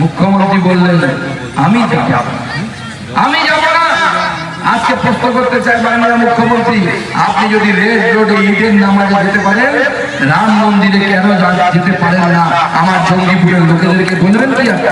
মুখ্যমন্ত্রী বললেন, আমি যাব। আমি যাব না। আজকে প্রশ্ন করতে চাই বাংলা মুখ্যমন্ত্রী, আপনি যদি রেস রোডে ঈদের নামাজে যেতে পারেন, রাম মন্দিরে কেন যেতে পারেন না? আমার জঙ্গিপুরের লোকেদেরকে বলবেন কি আপনি?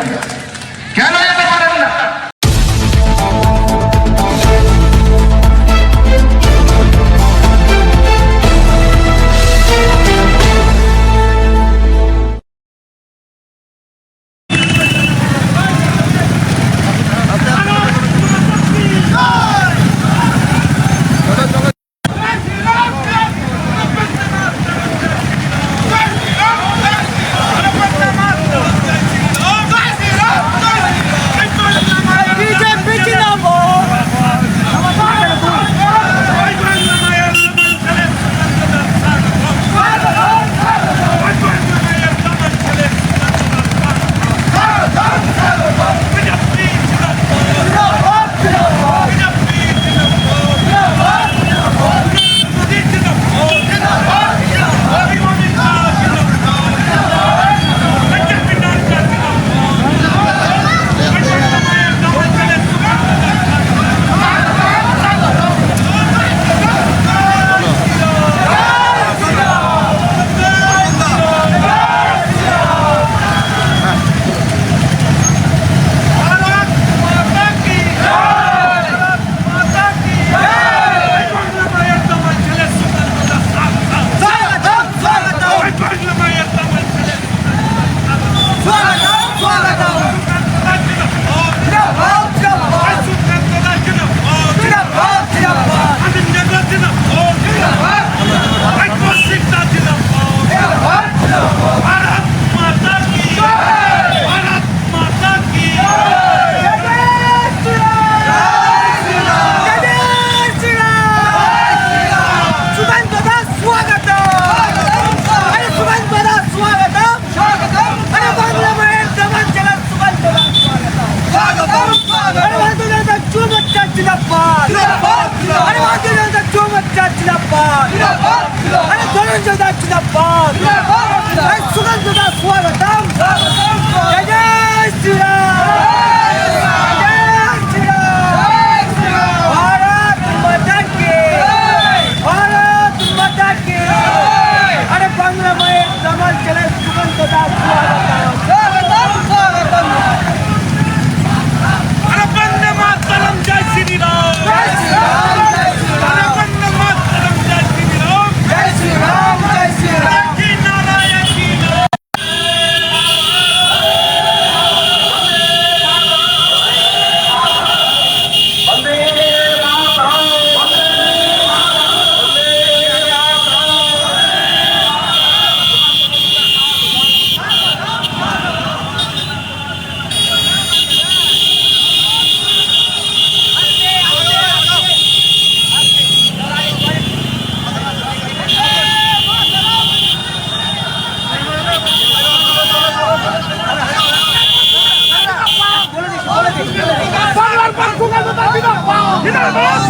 Come!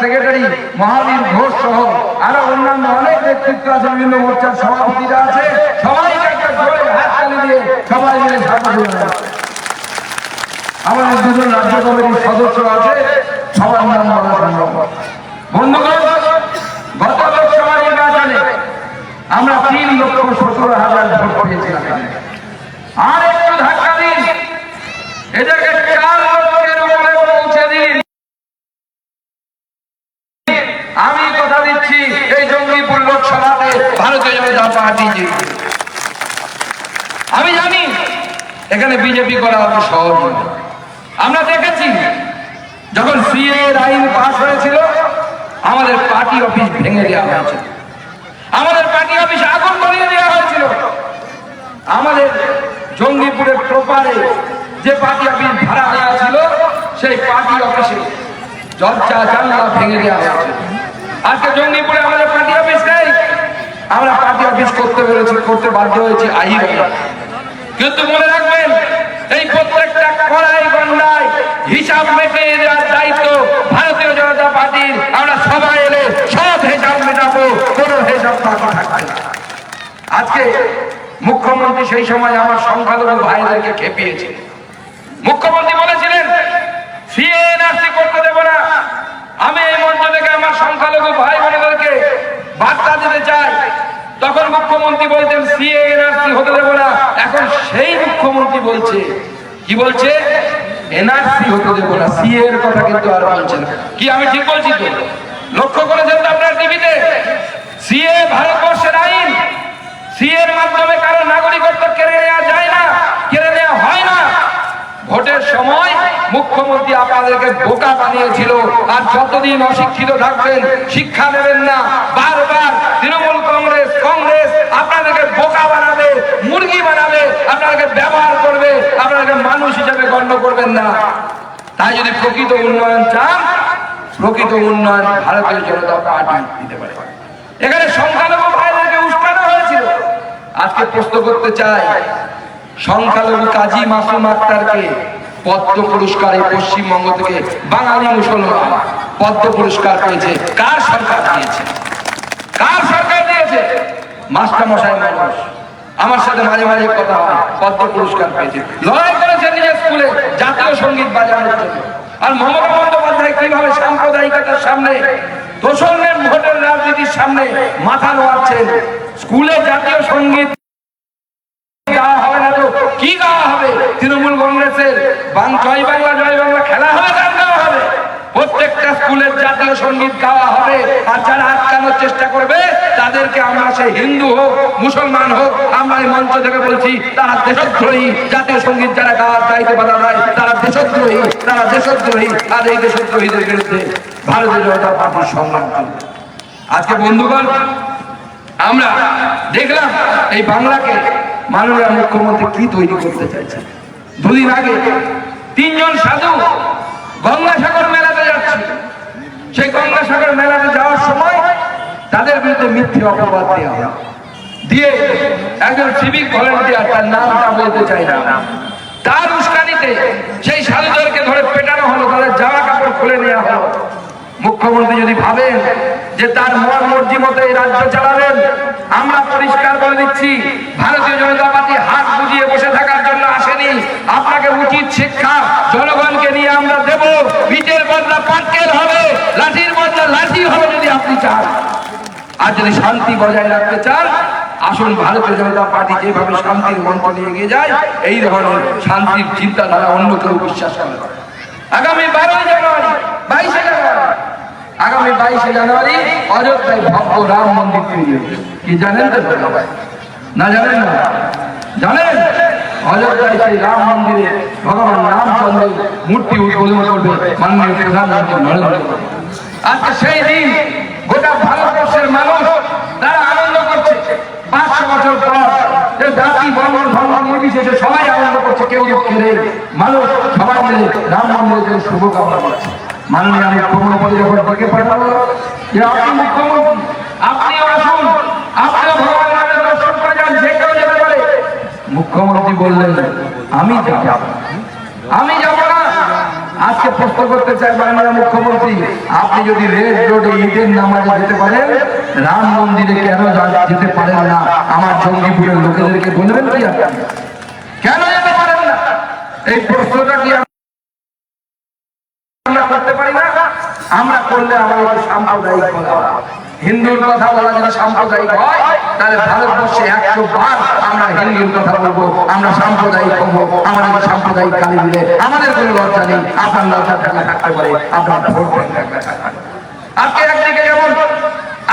সেক্রেটারি মহাবীর ঘোষ সহ আরও অন্যান্য অনেক নেতৃত্ব আছে, বিভিন্ন মোর্চার সভাপতিরা আছে। দিয়ে সবাই মিলে আমাদের দুজন রাজ্য কমিটির সদস্য আছে, সবার নাম বলা সম্ভব বন্ধুগণ, গত লোকসভা নির্বাচনে আমরা তিন লক্ষ সতেরো হাজার ভোট পেয়েছিলাম আর একটু ধাক্কা দিন এদেরকে চার লক্ষের উপরে পৌঁছে দিন আমি কথা দিচ্ছি এই জঙ্গিপুর লোকসভাতে ভারতীয় জনতা পার্টি জিতবে। আমি জানি এখানে বিজেপি করা অত সহজ। আমরা দেখেছি, যখন সিএ আইন পাস হয়েছিল, আমাদের পার্টি অফিস ভেঙে দেওয়া হয়েছিল। আমাদের পার্টি অফিস আগুন ধরিয়ে দেওয়া হয়েছিল। আমাদের জঙ্গিপুরের প্রপারে যে পার্টি অফিস ভাড়া দেওয়া ছিল, সেই পার্টি অফিসে দরজা জানলা ভেঙে দেওয়া হয়েছে আজকে জঙ্গিপুরে আমাদের পার্টি অফিস নেই। আমরা পার্টি অফিস করতে পেরেছি, করতে বাধ্য হয়েছি আই কিন্তু মনে রাখবেন এই প্রত্যেকটা কড়াই গন্ডায় হিসাব মেটে দেওয়ার দায়িত্ব ভারতীয় জনতা পার্টির। আমরা সবাই এলে সব হিসাব মেটাবো, কোনো হিসাব বাকি থাকবে। আজকে মুখ্যমন্ত্রী সেই সময় আমার সংখ্যালঘু ভাইদেরকে খেপিয়েছে। মুখ্যমন্ত্রী বলেছিলেন সিএনআরসি করতে দেব না। আমি এই মঞ্চ থেকে আমার সংখ্যালঘু ভাই বোনেদেরকে বার্তা দিতে চাই। তখন মুখ্যমন্ত্রী বলতেন সিএনআরসি হতে দেব না। এখন সেই মুখ্যমন্ত্রী বলছে, কি বলছে? এনআরসি হতে দেব না। সিএ এর কথা কিন্তু আর বলছে না। কি আমি ঠিক বলছি তো? লক্ষ্য করেছেন তো আপনার টিভিতে? সিএ ভারতবর্ষের আইন। সিএ এর মাধ্যমে কারও নাগরিকত্ব কেড়ে নেওয়া যায় না, কেড়ে নেওয়া হয় না। ভোটের সময় মুখ্যমন্ত্রী আপনাদেরকে বোকা বানিয়েছিল, আর যতদিন অশিক্ষিত থাকবেন, শিক্ষা নেবেন না। বারবার তৃণমূল আপনাদেরকে বোকা বানাবে, মুরগি বানাবে, আপনাদেরকে ব্যবহার করবে, আপনাদেরকে মানুষ হিসেবে গণ্য করবেন না। তাই যদি প্রকৃত উন্নয়ন চান, প্রকৃত উন্নয়ন ভারতীয় জনতা পার্টি দিতে পারে। এখানে সংখ্যালঘু ভাইদেরকে উস্কানো হয়েছিল। আজকে প্রশ্ন করতে চাই, সংখ্যালঘু কাজী মাসুম আক্তারকে পদ্ম পুরস্কার এই পশ্চিমবঙ্গ থেকে বাঙালি মুসলমান পদ্ম পুরস্কার পেয়েছে। কার সরকার দিয়েছে? কার সরকার দিয়েছে? মাস্টার মশাই মানুষ। আমার সাথে মাঝে মাঝে কথা হয়, পদ্ম পুরস্কার পেয়েছে। লড়াই করেছে নিজের স্কুলে জাতীয় সংগীত বাজানোর জন্য। আর মমতা বন্দ্যোপাধ্যায় কীভাবে সাম্প্রদায়িকতার সামনে, দোষণের ভোটের রাজনীতির সামনে মাথা নোয়াচ্ছেন? স্কুলে জাতীয় সংগীত গাওয়া না তো কি গাওয়া হবে? তৃণমূল কংগ্রেসের জয় বাংলা জয় বাংলা খেলা হবে গান গাওয়া হবে। প্রত্যেকটা স্কুলের জাতীয় সংগীত গাওয়া হবে। আর যারা আটকানোর চেষ্টা করবে তাদেরকে আমরা সে হিন্দু হোক, মুসলমান হোক, আমরা এই মঞ্চ থেকে বলছি, তারা দেশদ্রোহী, জাতীয় সংগীত যারা গাওয়ার দায়িত্ব বাধা দেয় তারা দেশদ্রোহী তারা দেশদ্রোহী, আর এই দেশদ্রোহীদের বিরুদ্ধে ভারতীয় জনতা পার্টির চলবে আজকে বন্ধুগণ, আমরা দেখলাম এই বাংলাকে মাননীয় মুখ্যমন্ত্রী কি তৈরি করতে চাইছেন। দুদিন আগে তিনজন সাধু গঙ্গাসাগর মেলাতে যাচ্ছে। সেই গঙ্গাসাগর মেলাতে যাওয়ার সময় তাদের বিরুদ্ধে মিথ্যে অপবাদ দেওয়া। দিয়ে একজন সিভিক ভলেন্টিয়ার তার নামটা বলতে চাই না। তার উস্কানিতে সেই সাধুদেরকে ধরে পেটানো হলো, তাদের জামা কাপড় খুলে নেওয়া হলো। মুখ্যমন্ত্রী যদি ভাবেন যে তার মন মর্জি মতো এই রাজ্য চালাবেন, আমরা পরিষ্কার বলে দিচ্ছি, ভারতীয় জনতা পার্টি হাত বুঝিয়ে বসে থাকার জন্য আসেনি। আপনাকে উচিত শিক্ষা জনগণকে নিয়ে আমরা দেব। ইটের বদলা পাটকেল হবে, লাঠির বদলা লাঠি হবে যদি আপনি চান। আর যদি শান্তি বজায় রাখতে চান, আসুন ভারতীয় জনতা পার্টি যেভাবে শান্তির মন্ত্র নিয়ে এগিয়ে যায়, এই ধরনের শান্তির চিন্তা চিন্তাধারা অন্য কেউ বিশ্বাস করে আগামী বারোই জানুয়ারি, বাইশে জানুয়ারি, আগামী বাইশে জানুয়ারি অযোধ্যায় ভব্য রাম মন্দির তৈরি। কি জানেন তো না জানেন না? জানেন? অযোধ্যায় সেই রাম মন্দিরে ভগবান রামচন্দ্র মূর্তি উদ্বোধন করবে মাননীয় প্রধানমন্ত্রী নরেন্দ্র আজকে সেই দিন গোটা ভারতবর্ষের মানুষ তারা আনন্দ করছে। পাঁচশো বছর পর জাতি, বর্ণ, ধর্ম নির্বিশেষে সবাই আনন্দ করছে, কেউ দুঃখে নেই। মানুষ সবাই মিলে রাম মন্দিরের জন্য শুভকামনা করছে। মাননীয় মুখ্যমন্ত্রী যখন ডেকে যে আপনি মুখ্যমন্ত্রী, আপনিও আসুন আপনিও ভগবান রামের দর্শন করে যান, যে কেউ যেতে পারে। মুখ্যমন্ত্রী বললেন, আমি যাব। আমি আজকে প্রশ্ন করতে চাই বাংলা মুখ্যমন্ত্রী, আপনি যদি রেড রোডে ঈদের নামাজে যেতে পারেন, রাম মন্দিরে কেন যেতে পারেন না? আমার জঙ্গিপুরের লোকেদেরকে বলবেন কি আপনি? কেন যেতে পারেন না? এই প্রশ্নটা কি আমরা করতে পারি না? আমরা করলে আমাদের সাম্প্রদায়িক। হিন্দুর কথা বলা যেটা সাম্প্রদায়িক হয়, তাহলে ভারতবর্ষে একশো বার আমরা হিন্দুর কথা বলব, আমরা সাম্প্রদায়িক হব, আমাদের সাম্প্রদায়িক কালী দিলে আমাদের কোনো লজ্জা নেই, আপনার লজ্জা থাকলে থাকতে পারে, আপনার ভোট ব্যাংক। আজকে একদিকে যেমন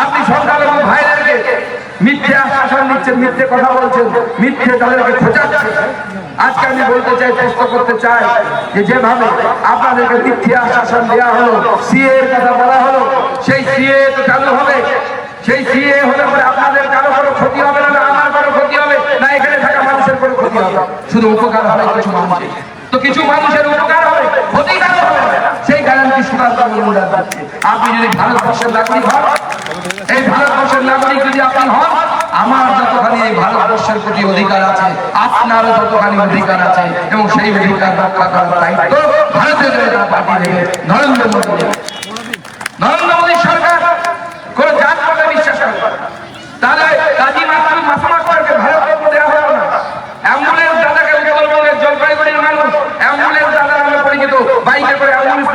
আপনি সংখ্যালঘু ভাইদেরকে মিথ্যে আশ্বাসন দিচ্ছেন মিথ্যে কথা বলছেন, মিথ্যে তাদেরকে আজকে আমি বলতে চাই, প্রশ্ন করতে চাই যে যেভাবে আপনাদেরকে মিথ্যে আশ্বাসন দেওয়া হলো, সিএ কথা বলা হলো, সেই সিএ তো চালু হবে। সেই সিএ হলে পরে আপনাদের কারও কোনো ক্ষতি হবে না আমার ক্ষতি হবে, না এখানে থাকা মানুষের কোনো ক্ষতি হবে। শুধু উপকার হবে, কিছু মানুষের। তো কিছু মানুষের উপকার হবে ক্ষতি হবে। না। যদি ভারতবর্ষের আমার প্রতি অধিকার আছে, আপনারও ততখানি অধিকার আছে, এবং সেই অধিকার রক্ষা করার দায়িত্ব ভারতীয় জনতা পার্টি নেবে। নরেন্দ্র মোদী। নরেন্দ্র মোদী সরকার তাহলে কাজী মাতৃ মাসমা করবে ভারতরত্ন দেওয়া হলো না। অ্যাম্বুলেন্স দাদাকে জলপাইগুড়ির মানুষ, অ্যাম্বুলেন্স দাদা নামে পরিচিত, বাইকে করে অ্যাম্বুলেন্স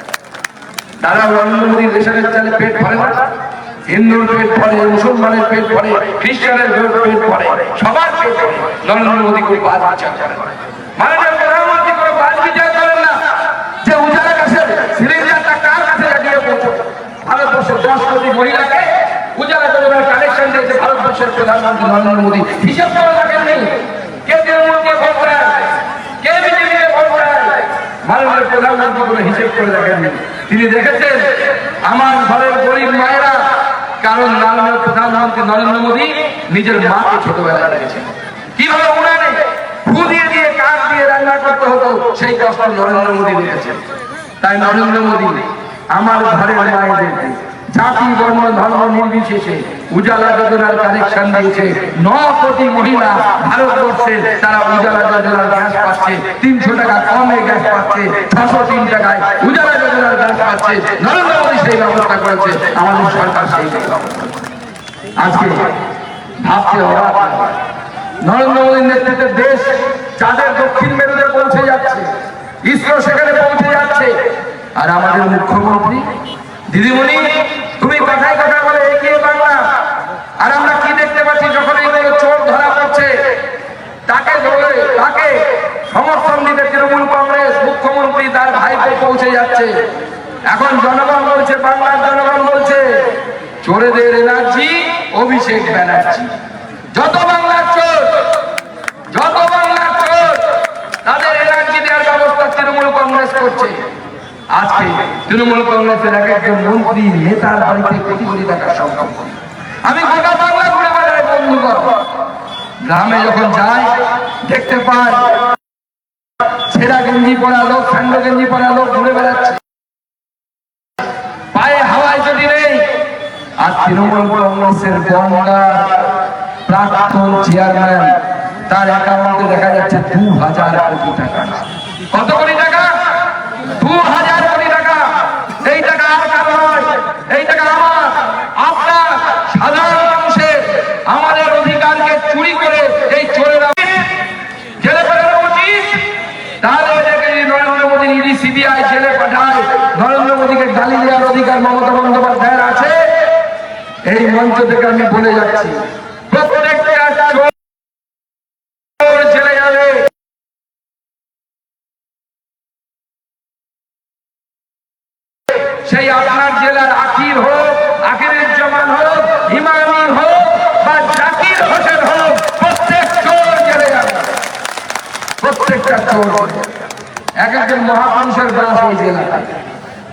তারা নরেন্দ্র রেশনের চালে পেট ভরে না? হিন্দুর পেট ভরে, মুসলমানের পেট ভরে, খ্রিস্টানের পেট ভরে, সবার পেট ভরে। নরেন্দ্র মোদী কোনো বাদ বিচার। প্রধানমন্ত্রী কোনো বাদ বিচার করেন না। যে উজালা সিলিন্ডারটা কার কাছে লাগিয়ে পৌঁছবে ভারতবর্ষের দশ কোটি মহিলাকে উজালা যোজনার কানেকশন দিয়েছে ভারতবর্ষের প্রধানমন্ত্রী নরেন্দ্র মোদী। হিসাব করে রাখেননি কে তৃণমূলকে ভোট দেয় কে বিজেপিকে ভোট দেয় মাননীয় প্রধানমন্ত্রী কোনো হিসেব করে দেখেননি। তিনি দেখেছেন, আমার ঘরের গরিব মায়েরা, কারণ মাননীয় প্রধানমন্ত্রী নরেন্দ্র মোদী নিজের মাকে ছোটবেলা রেখেছেন। কীভাবে উনানে ফু দিয়ে দিয়ে কাঠ দিয়ে রান্না করতে হতো, সেই কষ্ট নরেন্দ্র মোদী দেখেছেন। তাই নরেন্দ্র মোদী, আমার ঘরের মায়েদেরকে জাতি বর্ণ ধর্ম নির্বিশেষে উজালা যোজনার কানেকশন দিয়েছে ন কোটি মহিলা ভারতবর্ষে তারা উজালা যোজনার গ্যাস পাচ্ছে, তিনশো টাকা কমে গ্যাস পাচ্ছে, ছশো তিন টাকায় উজালা যোজনার গ্যাস পাচ্ছে। নরেন্দ্র মোদী সেই ব্যবস্থা করেছে, আমাদের সরকার সেই আজকে ভাবতে নরেন্দ্র মোদীর নেতৃত্বে দেশ চাঁদের দক্ষিণ মেরুতে পৌঁছে যাচ্ছে, ইসরো সেখানে পৌঁছে যাচ্ছে। আর আমাদের মুখ্যমন্ত্রী দিদিমণি, তুমি কথায় কথা বলে এগিয়ে বাংলা? আর আমরা কি দেখতে পাচ্ছি যখন এই কোনো চোর ধরা পড়ছে? তাকে ধরে তাকে। সমর্থন দিতে তৃণমূল কংগ্রেস, মুখ্যমন্ত্রী তার ভাইপো পৌঁছে যাচ্ছে। এখন জনগণ বলছে, বাংলার জনগণ বলছে, চোরেদের এনার্জি, অভিষেক ব্যানার্জি। যত বাংলার চোর, যত বাংলার চোর, তাদের এনার্জি দেওয়ার ব্যবস্থা তৃণমূল কংগ্রেস করছে। আজকে তৃণমূল কংগ্রেসের এক একজন মন্ত্রী, নেতার বাড়িতে কোটি কোটি টাকা করে আমি গ্রামে যখন যাই, দেখতে পাই, ছেঁড়া গেঞ্জি পরা লোক, স্যান্ডো গেঞ্জি পরা লোক ঘুরে বেড়াচ্ছে। পায়ে হাওয়ায় যদি নেই, আর তৃণমূল কংগ্রেসের গঙ্গার প্রাক্তন চেয়ারম্যান, তার অ্যাকাউন্টে দেখা যাচ্ছে দু হাজার কোটি টাকা। কত কোটি টাকা দু হাজার কোটি টাকা এই টাকা আর কারও নয় এই তাহলে যদি নরেন্দ্র মোদী ইডি, সিবিআই জেলে পাঠায়, নরেন্দ্র মোদীকে গালি দেওয়ার অধিকার মমতা বন্দ্যোপাধ্যায়ের আছে। এই মঞ্চ থেকে আমি বলে যাচ্ছি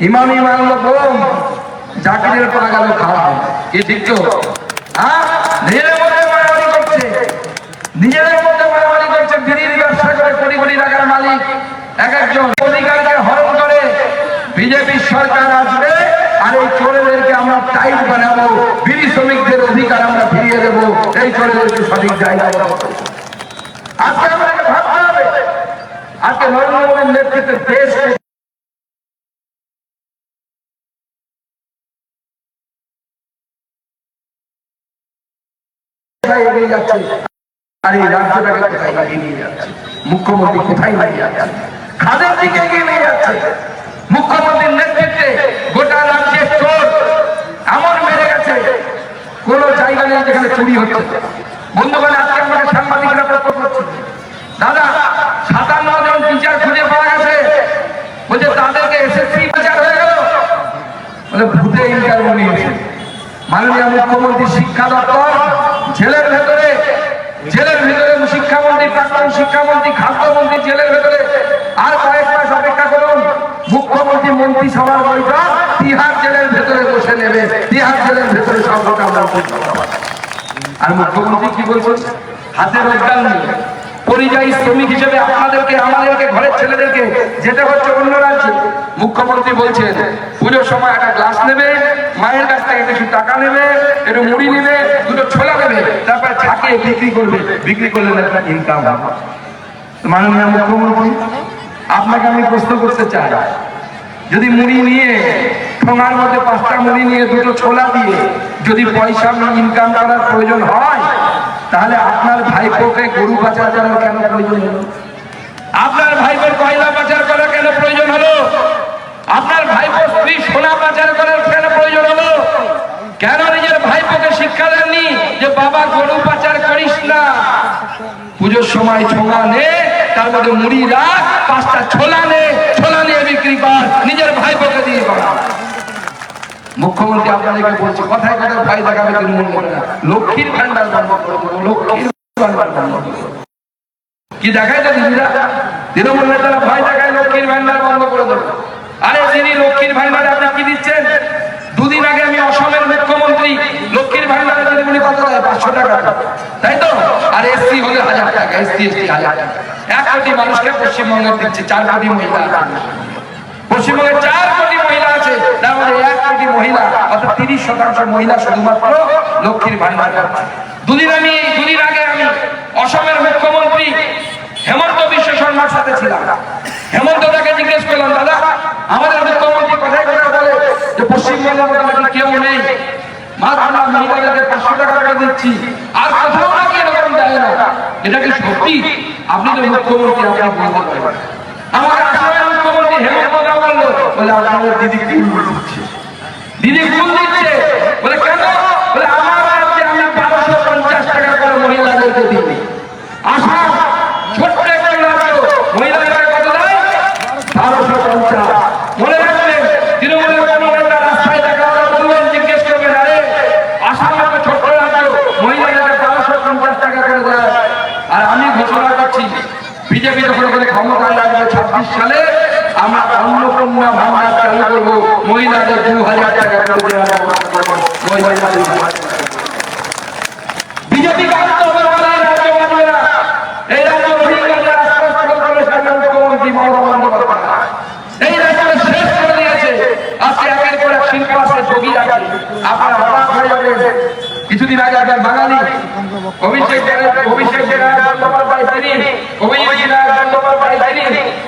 ইমামি মানলো বোম জাকিরের পা গেল খারাপ। কি ঠিক তো নিজের মধ্যে মারামারি করছে। নিজেদের মধ্যে মারামারি করছে। বিড়ির ব্যবসা করে কোটি কোটি টাকার মালিক। এক একজন অধিকারকে হরণ করে। বিজেপির সরকার আসবে আর এই চোরেদেরকে আমরা টাইট বানাবো। বিড়ি শ্রমিকদের অধিকার আমরা ফিরিয়ে দেবো। এই চোরেদেরকে সঠিক জায়গা আজকে আমাদেরকে ভাবতে হবে। আজকে নরেন্দ্র মোদীর নেতৃত্বে দেশ এগিয়ে যাচ্ছে, আর এই রাজ্যটাকে কোথায় এগিয়ে নিয়ে যাচ্ছে? মুখ্যমন্ত্রী কোথায় নিয়ে যাচ্ছে? খাদের দিকে এগিয়ে নিয়ে যাচ্ছে। মুখ্যমন্ত্রীর নেতৃত্বে গোটা রাজ্যের চোর এমন বেড়ে গেছে। কোন জায়গা নেই যেখানে চুরি হচ্ছে। আজকে সাংবাদিকরা প্রশ্ন করছে, দাদা, সাতান্ন জন টিচার খুঁজে পাওয়া গেছে? বলছে, তাদেরকে এসএসসি টিচার হয়ে গেল। বলে, ভূতে ইন্টারভিউ নিয়েছে। মাননীয় মুখ্যমন্ত্রী শিক্ষা দপ্তর জেলের ভেতরে জেলের ভেতরে শিক্ষামন্ত্রী প্রাক্তন শিক্ষামন্ত্রী খাদ্যমন্ত্রী জেলের ভেতরে আর কয়েক মাস অপেক্ষা করুন। মুখ্যমন্ত্রী, মন্ত্রিসভার বৈঠক তিহার জেলের ভেতরে বসে নেবে। তিহার জেলের ভেতরে আর মুখ্যমন্ত্রী কি বলছেন? হাতে রোজগার নেই পরিযায়ী শ্রমিক হিসেবে আপনাদেরকে, আমাদেরকে, ঘরের ছেলেদেরকে যেতে হচ্ছে অন্য রাজ্যে। মুখ্যমন্ত্রী বলছেন, পুজোর সময় একটা গ্লাস নেবে, মায়ের কাছ থেকে কিছু টাকা নেবে, একটু মুড়ি নেবে, দুটো ছোলা নেবে, তারপর ছাকিয়ে বিক্রি করবে। বিক্রি করলে একটা ইনকাম হবে। মাননীয় মুখ্যমন্ত্রী, আপনাকে আমি প্রশ্ন করতে চাই। যদি মুড়ি নিয়ে, ঠোঙার মধ্যে পাঁচটা মুড়ি নিয়ে দুটো ছোলা দিয়ে যদি পয়সা ইনকাম করার প্রয়োজন হয়, তাহলে আপনার ভাইপোকে গরু পাচার করার কেন প্রয়োজন হলো? আপনার ভাইপোর কয়লা পাচার করার কেন প্রয়োজন হলো? আপনার ভাইপোর স্ত্রী সোনা পাচার করার কেন প্রয়োজন হলো? কেন নিজের ভাইপোকে শিক্ষা দেননি যে, বাবা, গরু পাচার করিস না। পুজোর সময় ছোঙা নে তার মধ্যে মুড়ি রাখ, পাঁচটা ছোলা নে, ছোলা নিয়ে বিক্রি কর, নিজের ভাইপোকে দিয়ে কর। মুখ্যমন্ত্রী আপনাদেরকে বলছে, কথায় কথায় ভাই দেখাবে তৃণমূল করে না। লক্ষ্মীর ভান্ডার বন্ধ করে লক্ষ্মীর ভান্ডার বন্ধ কি দেখায় তো দিদিরা? তৃণমূল নেতারা ভয় দেখায় লক্ষ্মীর ভান্ডার বন্ধ করে দেবো। আরে দিদি লক্ষ্মীর ভান্ডারে, আপনি কি দিচ্ছেন? দুদিন আগে আমি অসমের মুখ্যমন্ত্রী লক্ষ্মীর ভান্ডারে। দুদিন আমি, দুদিন আগে আমি অসমের মুখ্যমন্ত্রী হেমন্ত বিশ্ব শর্মার সাথে ছিলাম। হেমন্ত তাকে জিজ্ঞেস করলাম, দাদা, আমাদের মুখ্যমন্ত্রী কথায় কথা বলে যে পশ্চিমবঙ্গের কেউ নেই মা আমরা মহিলাদেরকে পাঁচশো টাকা দিচ্ছি। আর কোথাও নাকি এরকম দেয় না। এটা কি সত্যি? আপনি তো মুখ্যমন্ত্রী, আপনি বলতে পারেন আসামের মুখ্যমন্ত্রী হেমন্ত বলল, বলে আপনাদের দিদি কুল দিচ্ছে দিদি কুল দিচ্ছে বলে কেন? বলে আমার রাজ্যে আমি বারোশো পঞ্চাশ টাকা করে মহিলাদেরকে দিই আসাম ছোট্ট একটা রাজ্য মহিলাদের কত দেয় বারোশো পঞ্চাশ মনে রাখবেন তৃণমূলের কোনো নেতা রাস্তায় দেখা হলে বলবেন জিজ্ঞেস করবেন আরে আসাম একটা ছোট্ট রাজ্য মহিলাদের বারোশো পঞ্চাশ টাকা করে দেয় আর আমি ঘোষণা করছি বিজেপি যখন করে ক্ষমতায় লাগবে ছাব্বিশ সালে আমরা অন্নপূর্ণা ভান্ডার চালু করব। মহিলাদের দু হাজার টাকা করে দেওয়া হবে। মহিলাদের। 2,000 টাকা। বিজেপি কিছুদিন আগে একজন বাঙালি অভিষেক ব্যানার্জি- অভিষেক ব্যানার্জি বন্দ্যোপাধ্যায় তিনি অভিজিৎ ব্যানার্জি বন্দ্যোপাধ্যায় তিনি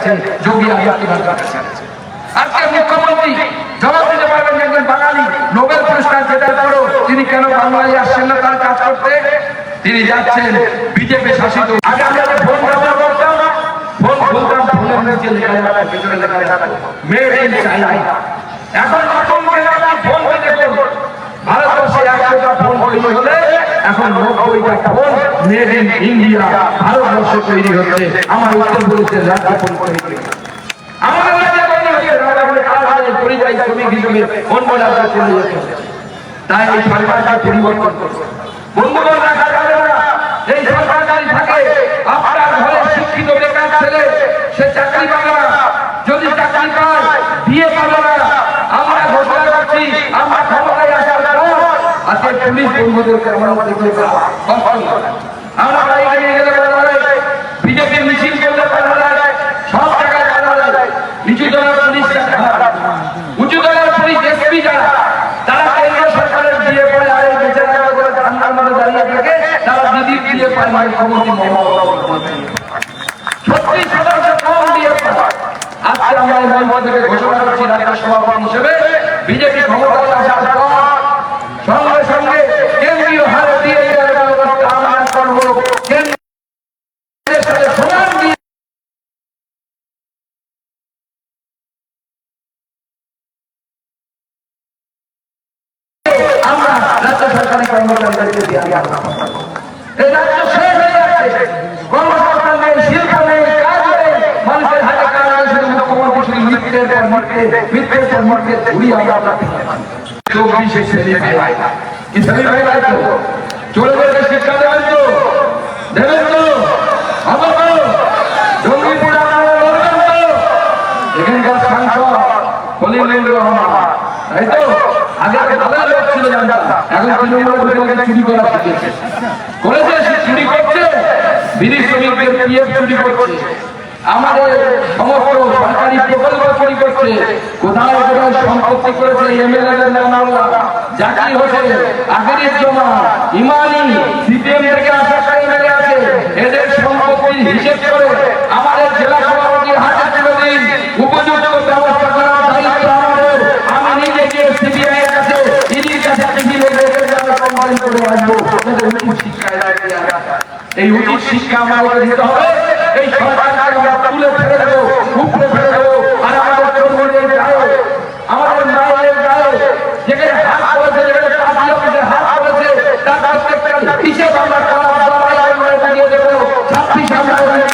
কাছে গেছে যোগী আদিত্যনাথ কাছে। আজকে মুখ্যমন্ত্রী জবাব দিতে পারবেন একজন বাঙালি, নোবেল পুরস্কার জেতার পরও তিনি কেন বাংলায় আসছেন না তার কাজ করতে? তিনি যাচ্ছেন বিজেপি শাসিত। এখন ভারতবর্ষে একশোটা ফোন তৈরি হলে এখন নব্বইটা ফোন মেড ইন ইন্ডিয়া ভারতবর্ষে তৈরি হচ্ছে। আমার উত্তর রাজ্যে ফোন করছে। এই সে চাকরি যদি চাকরি পায় দিয়ে পাবে না আমরা ঘোষণা করছি আমরা ক্ষমতায় আসার পর পুলিশ বন্ধুদেরকে আমরা দেখতে পাবো আমরা নিয়ে গেলে যায় মিছিল করলে থেকে ঘোষণা করছি রাজ্য সভাপতি হিসেবে, বিজেপি ক্ষমতায় আসার পর সঙ্গে সঙ্গে কেন্দ্রীয় হারে দিয়ে দেওয়ার ব্যবস্থা আমরা করব কেন্দ্রের সাথে সমান দিয়ে আমরা রাজ্য সরকারি কর্মচারীদেরকে দিয়ে আমরা এই রাজ্য শেষ হয়ে যাচ্ছে কর্মসংস্থান নেই শিল্প নেই কাজ নেই মানুষের হাতে কাজ নেই শুধু মুখ্যমন্ত্রী শুধু মিথ্যের মিথ্যে মিথ্যের পর মিথ্যে ঘুরি আমরা চব্বিশে ছেলে ভাই কি ছেলে ভাই ভাই তো চলে গেলে শিক্ষা দেবেন তো দেবেন তো হবে তো জঙ্গিপুর আপনারা লড়বেন তো এখানকার সাংসদ খলিলুর রহমান তাই তো আগে আগে ভালো লোক ছিল জানতাম এখন তৃণমূলের লোকের চুরি করা শিখেছে করেছে সে চুরি করছে বিধি শ্রমিকদের পিএফ চুরি করছে। আমাদের সমস্ত সরকারি প্রকল্প চুরি করছে। কোথায় কোথায় সম্পত্তি করেছে এমএলএ দের নাম জাকির হোসেন আগের জমা, ইমানি, সিপিএম থেকে আসা এমএলএ আছে। এদের সম্পত্তির হিসেব করে আমাদের জেলা সভাপতির হাতে তুলে দিন। উপযুক্ত ব্যবস্থা করার। এই উচিত শিক্ষা আমাদের দিতে হবে। এই সরকারকে আমরা তুলে ফেলে দেবো উপরে ফেলে দেবো আর আমাদের তরুণদের গায়ে আমাদের মায়ের গায়ে যেখানে হাত করেছে যেখানে পাঁচ অফিসে হাত করেছে তার প্রত্যেকটা হিসেব আমরা করার লড়াই আমরা দিয়ে দেবো ছাব্বিশে আমরা ওখানে রাখব সরকার গঠন করব আর চব্বিশে তার সামনে দেবো।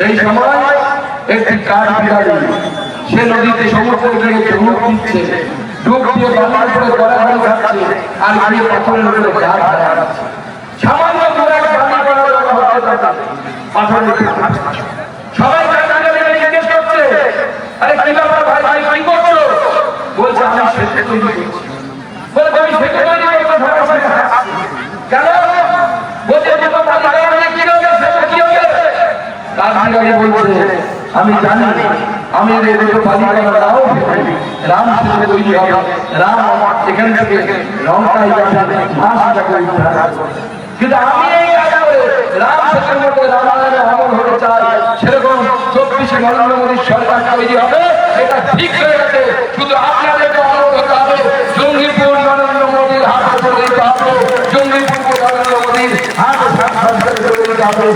সেই সময় একটি কাঠ বিড়ালি, সে নদীতে সমুদ্রের চুমুক দিচ্ছে। ডুব দিয়ে উপরে খাচ্ছে আর পাথরের উপরে লাগাচ্ছে সামান্য করা সবাই কি করছ? বলছে। কেন বলছে দুটো বালি লাগালে কি হবে সেতু কি হবে তার বলছে, আমি জানি, আমি এই দুটো বালিকা রাও রাম সেতু তৈরি হবে। রাম এখান থেকে লঙ্কায় যাবে মাস যাবে কিন্তু আমি এই রাম সেতুর মধ্যে রামায়ণে অমর হতে চাই। সেরকম চব্বিশে নরেন্দ্র মোদীর সরকার তৈরি হবে, এটা ঠিক হয়ে গেছে। শুধু আপনাদেরকে অমর হতে হবে। জঙ্গিপুর নরেন্দ্র মোদীর হাতে চলে দিতে হবে। জঙ্গিপুর নরেন্দ্র মোদীর হাতে সংসদে চলে দিতে হবে।